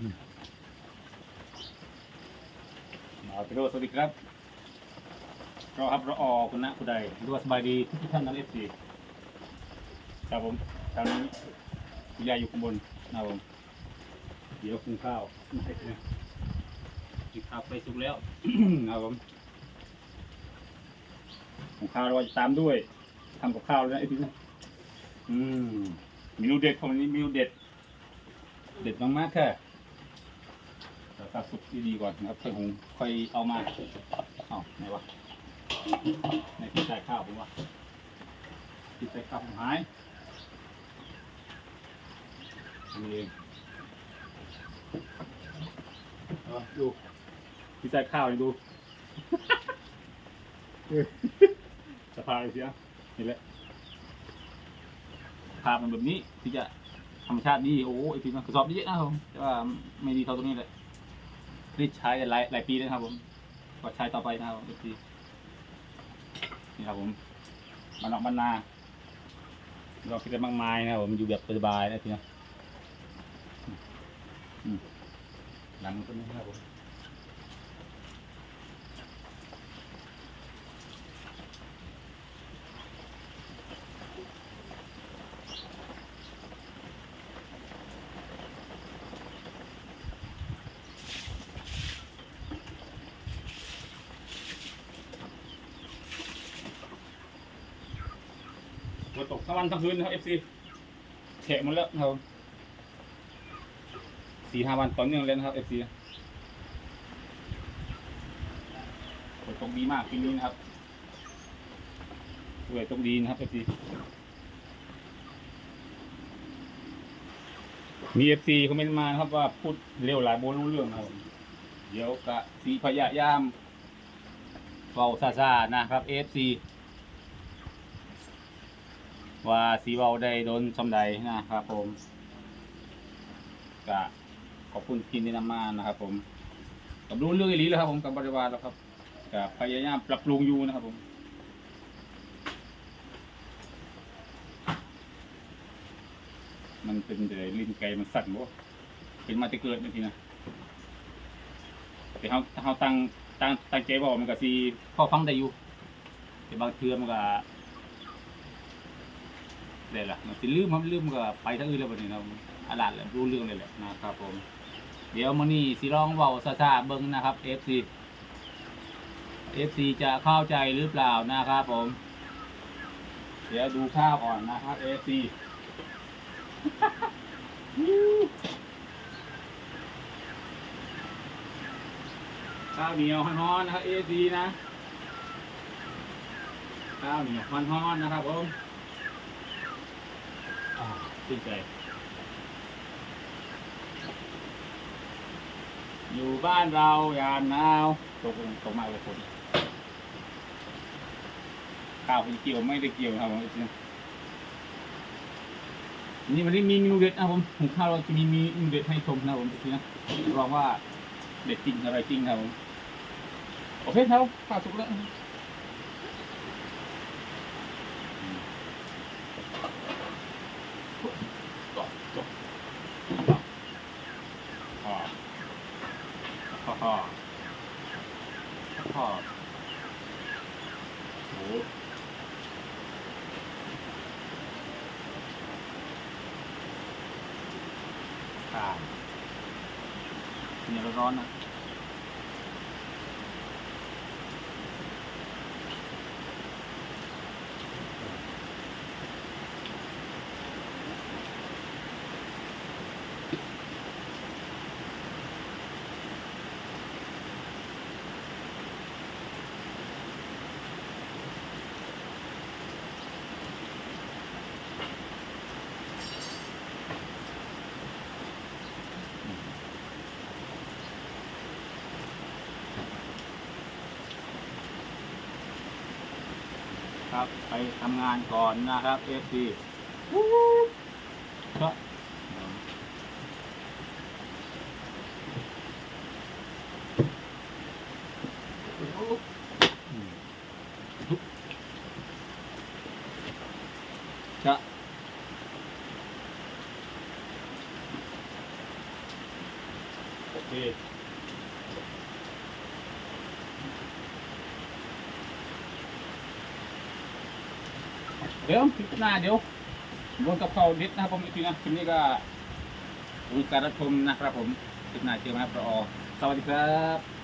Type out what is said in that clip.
มาพี่โรสวัสดีครับก็ครับรออคุณนะคุณใดดูว่าสบายดีทุกท่านทั้งเอฟซีครับผมทางนี้คุณยายอยู่ข้างบนนะผมเดี๋ยวกินข้าวกินข้าวไปสุกแล้วนะผมของข้าวเราจะตามด้วยทำกับข้าวแล้วนะไอ้พี่นะอืมเมนูเด็ดของวันนี้เมนูเด็ด เด็ดมากๆค่ะ เราตัดสุกดีๆก่อนนะครับค่อยหุงค่อยเอามาเอาไหนวะไหนที่ใส่ข้าวผมวะที่ใส่ข้าวผมหายอันนี้เองเอาดูที่ใส่ข้าวนี่ดูเออสภาพเสียนี่แหละภาพมันแบบนี้ที่จะธรรมชาติดีโอ้ไอพี่มันกระสอบดีเยอะนะครับผมแต่ว่าไม่ดีเท่าตรงนี้เลย รีดใช้หลายหลายปีแล้วนะครับ ผมก็ใช้ต่อไปนะครับผมทีนี่ครับผมมานออกบ้านนาเราคิดได้มากมายนะครับผมอยู่แบบสบายนะทีนะอืมหลังต้นนี้ครับผม ฝนตกทั้งวันทั้งคืนนะครับเอฟซีแฉะหมดแล้วนะครับสี่ห้าวันต่อเนื่องเลยนะครับเอฟซีฝนตกดีมากปีนี้นะครับด้วตกดีนะครับเอฟซีมีเอฟซีคอมเมนต์มานะครับว่าพูดเร็วหลายโบรู้เรื่องนะครับเดี๋ยวกะสีพยายามเฝ้าซาซานะครับเอฟซี ว่าสีเบาได้โดนชำใดนะครับผมก็ขอบคุณทีมที่นำมานะครับ ผมกับรู้เรื่องอีหลีแล้วครับ ผมกับบริวารแล้วครับกับพยายามปรับปรุงอยู่นะครับผมมันเป็นแต่ลิ้นไก่มันสั่นบ่เป็นมาแต่เกิดบางทีนะแต่เขาถ้าเขาตั้งตั้งตั้งใจบอกมันก็สีพอฟังได้อยู่แต่บางเทือมันก็ เลยล่ะมันสิลืมครับลืมก็ไปทางอื่นแล้วบัดนี้เนาะอาลาดแล้วรู้เรื่องเลยแหละนะครับผม เดี๋ยวมื้อนี้สิลองเว้าซาๆเบิ่งนะครับ FC FC จะเข้าใจหรือเปล่านะครับผม เดี๋ยวดูข้าวก่อนนะครับ FC ข้าวเหนียวฮ้อนๆนะครับ FC นะข้าวเหนียวฮ้อนๆนะครับผม อ่าชื่นใจ อยู่บ้านเรายาหนาวตกลงตกมากเลยคนข้าวเป็นเกี่ยวไม่ได้เกี่ยวนะครับผมนี่วันนี้มีเมนูเด็ดนะผมข้าวเราจะมีเมนูเด็ดให้ชมนะผมทีนะรองว่าเด็ดจริงอะไรจริงครับผมโอเคครับข้าวสุกแล้ว ก่อนจบพ่อพ่อพ่อพ่อ โอ้ข้าวเครับ ไปทำงานก่อนนะครับเอฟซีก็จะเค ดี๋ยวพิจารณาเดี๋ยววนกับเขาดิดนะครับผมอีกทีนะคลิปนี้ก็รู้การรับชมนะครับผมคลิปหน้าเจอกันครับรอสวัสดีครับ